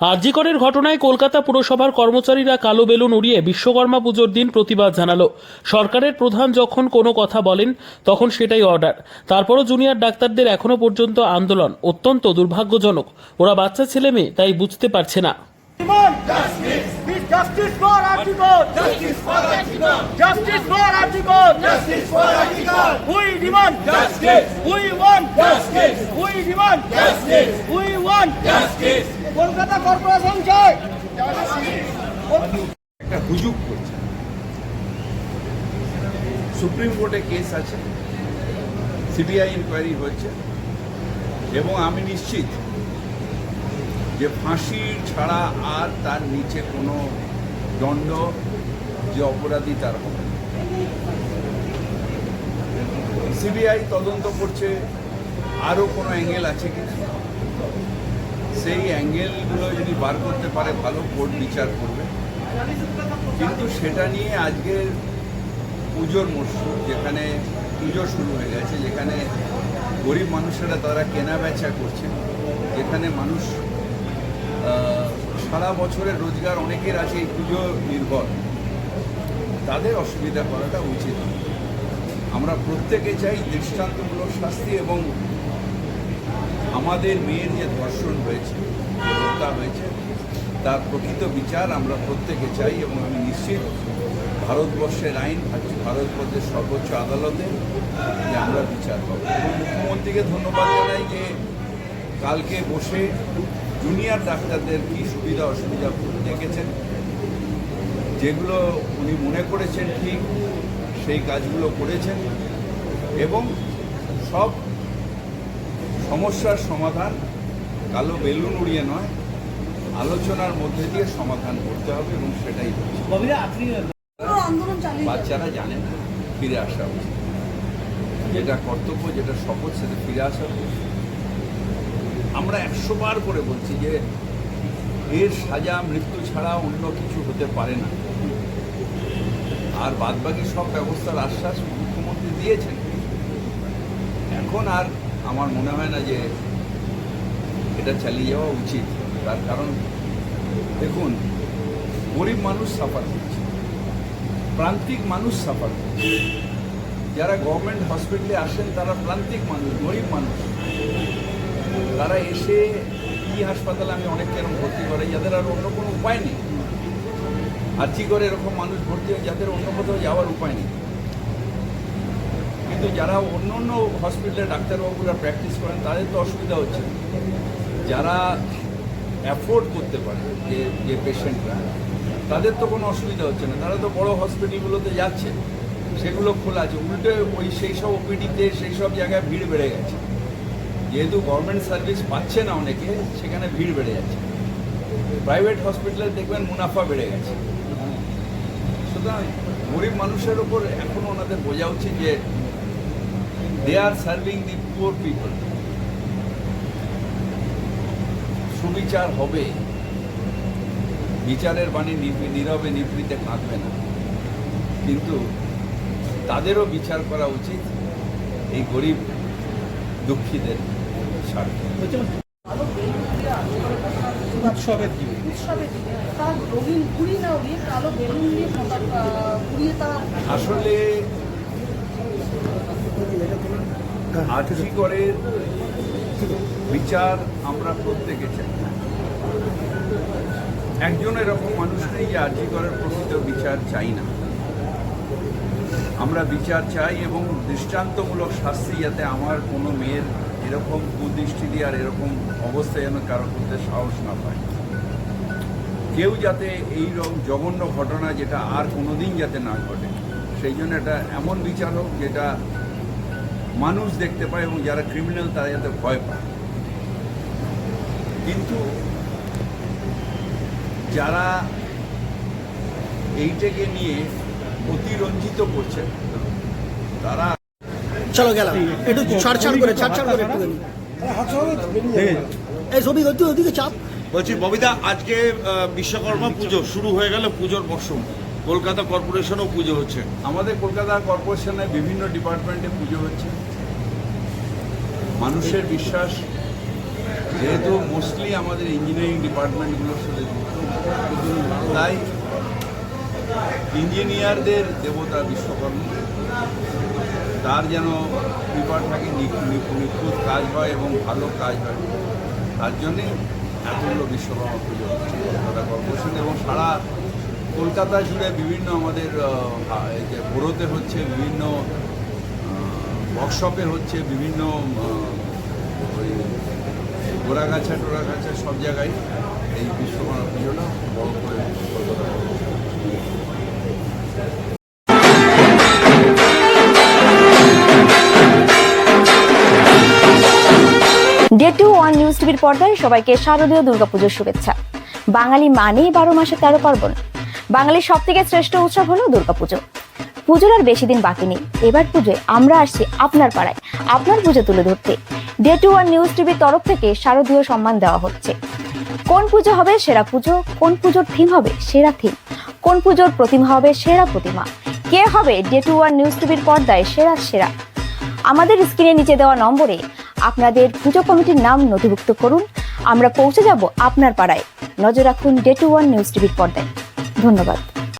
আর্জিকরের ঘটনায় কলকাতা পুরসভার কর্মচারীরা কালো বেলুন উড়িয়ে বিশ্বকর্মা পুজোর দিন প্রতিবাদ জানালো। সরকারের প্রধান যখন কোনো কথা বলেন, তখন সেটাই অর্ডার তারপরও জুনিয়র ডাক্তারদের এখনও পর্যন্ত আন্দোলন অত্যন্ত দুর্ভাগ্যজনক। ওরা বাচ্চা, ছেলে, মেয়ে, তাই বুঝতে পারছে না। কলকাতা কর্পোরেশন একটা করছে। সুপ্রিম কোর্টে কেস আছে, সিবিআই ইনকোয়ারি হচ্ছে, এবং আমি নিশ্চিত যে ফাঁসি ছাড়া আর তার নিচে কোনো দণ্ড যে অপরাধী তার হবে সিবিআই তদন্ত করছে, আরও কোনো অ্যাঙ্গেল আছে কিনা সেই অ্যাঙ্গেলগুলো যদি বার করতে পারে, ভালো কোর্ট বিচার করবে কিন্তু সেটা নিয়ে আজকের পুজোর মরশুম, যেখানে পুজো শুরু হয়ে গেছে, যেখানে গরিব মানুষেরা তারা কেনা বেচা করছে, যেখানে মানুষ সারা বছরের রোজগার অনেকের আছে এই পুজো নির্ভর তাদের অসুবিধা করাটা উচিত। আমরা প্রত্যেকে চাই দৃষ্টান্তমূলক শাস্তি এবং আমাদের মেয়ের যে ধর্ষণ হয়েছে হত্যা হয়েছে, তার প্রকৃত বিচার আমরা প্রত্যেকে চাই এবং আমি নিশ্চিত ভারতবর্ষের আইন ভারতবর্ষের সর্বোচ্চ আদালতে যে আমরা বিচার পাবো। এবং মুখ্যমন্ত্রীকে ধন্যবাদ জানাই যে কালকে বসে জুনিয়র ডাক্তারদের কী সুবিধা অসুবিধা দেখেছেন। যেগুলো উনি মনে করেছেন ঠিক, সেই কাজগুলো করেছেন এবং সব সমস্যার সমাধান কালো বেলুন উড়িয়ে নয় আলোচনার মধ্যে দিয়ে সমাধান করতে হবে এবং সেটাই বাচ্চারা জানে না ফিরে আসা উচিত। যেটা কর্তব্য যেটা শপথ সেটা ফিরে আসা উচিত। আমরা একশো বার করে বলছি যে এর সাজা মৃত্যু ছাড়া অন্য কিছু হতে পারে না। আর বাদবাকি সব ব্যবস্থার আশ্বাস মুখ্যমন্ত্রী দিয়েছেন। এখন আর আমার মনে হয় না যে এটা চালিয়ে যাওয়া উচিত। তার কারণ, দেখুন, গরিব মানুষ সাফার করছে। প্রান্তিক মানুষ সাফার করছে। যারা গভর্নমেন্ট হসপিটালে আসেন, তারা প্রান্তিক মানুষ, গরিব মানুষ। তারা এসে কি হাসপাতালে আমি অনেক এরকম ভর্তি করে যাদের আর অন্য কোনো উপায় নেই। আর্জি করে এরকম মানুষ ভর্তি হয়, যাদের অন্য কোথাও যাওয়ার উপায় নেই। কিন্তু যারা অন্য অন্য হসপিটালে ডাক্তারবাবুরা প্র্যাকটিস করেন, তাদের তো অসুবিধা হচ্ছে। যারা অ্যাফোর্ড করতে পারে যে যে পেশেন্টরা তাদের তো কোনো অসুবিধা হচ্ছে না। তারা তো বড় হসপিটালগুলোতে যাচ্ছে, সেগুলো খোলা আছে। উল্টে ওই সেই সব ওপিডিতে সেই সব জায়গায় ভিড় বেড়ে গেছে। যেহেতু গভর্নমেন্ট সার্ভিস পাচ্ছে না অনেকে, সেখানে ভিড় বেড়ে যাচ্ছে। প্রাইভেট হসপিটালে দেখবেন মুনাফা বেড়ে গেছে। সুতরাং গরিব মানুষের ওপর এখনও ওনাদের বোঝা উচিত যে they are serving the poor people সুবিচার হবে। বিচারের বাণী নীরবে নিভৃতে কাঁদবে না। কিন্তু তাদেরও বিচার করা উচিত এই গরিব দুঃখীদের স্বার্থে। উৎসবের উৎসবের দিকে তার রঙিন ঘুড়ি না উড়িয়ে কালো বেলুন দিয়ে পতাকা উড়িয়ে তারা আসলে আর্জি করে বিচার আমরা প্রত্যেকে চাই। একজন এরকম মানুষ নেই যে আর্জি করার প্রকৃত বিচার চাই না। আমরা বিচার চাই এবং দৃষ্টান্তমূলক শাস্তি যাতে আমার কোনো মেয়ের এরকম কুদৃষ্টি দিয়ে আর এরকম অবস্থায় যেন কারও করতে সাহস না পায়। কেউ যাতে এই রকম জঘন্য ঘটনা যেটা আর কোনোদিন যাতে না ঘটে সেই জন্য এটা এমন বিচার হোক যেটা মানুষ দেখতে পায় এবং যারা ক্রিমিনাল তারা যাতে ভয় পায়। কিন্তু যারা এইটাকে নিয়ে অতিরঞ্জিত করছে তারা চলো গেলাম। একটু ছাড় ছাড় করে ছাড় ছাড় করে একটু এই ছবি ওদিকে চাপ। বলছি ববিদা আজকে বিশ্বকর্মা পুজো শুরু হয়ে গেল পুজোর মরশুম। কলকাতা কর্পোরেশনও পুজো হচ্ছে। আমাদের কলকাতা কর্পোরেশনে বিভিন্ন ডিপার্টমেন্টে পুজো হচ্ছে। মানুষের বিশ্বাস, যেহেতু মোস্টলি আমাদের ইঞ্জিনিয়ারিং ডিপার্টমেন্টগুলোর সাথে তাই ইঞ্জিনিয়ারদের দেবতা বিশ্বকর্মা, তার যেন কৃপা থাকে নিখু- নিখু- নিখুঁত কাজ হয় এবং ভালো কাজ হয়। তার জন্যে এতগুলো বিশ্বকর্মা পুজো হচ্ছে কলকাতা কর্পোরেশন এবং সারা কলকাতা জুড়ে বিভিন্ন আমাদের যে বোরোতে হচ্ছে বিভিন্ন ওয়ার্কশপে হচ্ছে বিভিন্ন ওই গোড়াগাছা টোড়াগাছা সব জায়গায় এই বিশ্বকর্মা পুজোটা বড় করে Kolkata day two one news টিভির পর্দায় সবাইকে শারদীয় দুর্গাপুজোর শুভেচ্ছা। বাঙালি মানেই বারো মাসে তেরো পার্বণ। বাঙালির সব থেকে শ্রেষ্ঠ উৎসব হলো দুর্গাপুজো। পুজোর আর বেশি দিন বাকি নেই। এবার পুজোয় আমরা আসছি আপনার পাড়ায়। আপনার পুজো তুলে ধরতে। ডে টু ওয়ান নিউজ টিভির তরফ থেকে শারদীয় সম্মান দেওয়া হচ্ছে। কোন পুজো হবে সেরা পুজো? কোন পুজোর থিম হবে সেরা থিম কোন পুজোর প্রতিমা হবে সেরা প্রতিমা? কে হবে ডে টু ওয়ান নিউজ টিভির পর্দায় সেরা সেরা? আমাদের স্ক্রিনে নিচে দেওয়া নম্বরে আপনাদের পুজো কমিটির নাম নথিভুক্ত করুন। আমরা পৌঁছে যাব আপনার পাড়ায়। নজর রাখুন ডে টু ওয়ান নিউজ টিভির পর্দায়। ধন্যবাদ।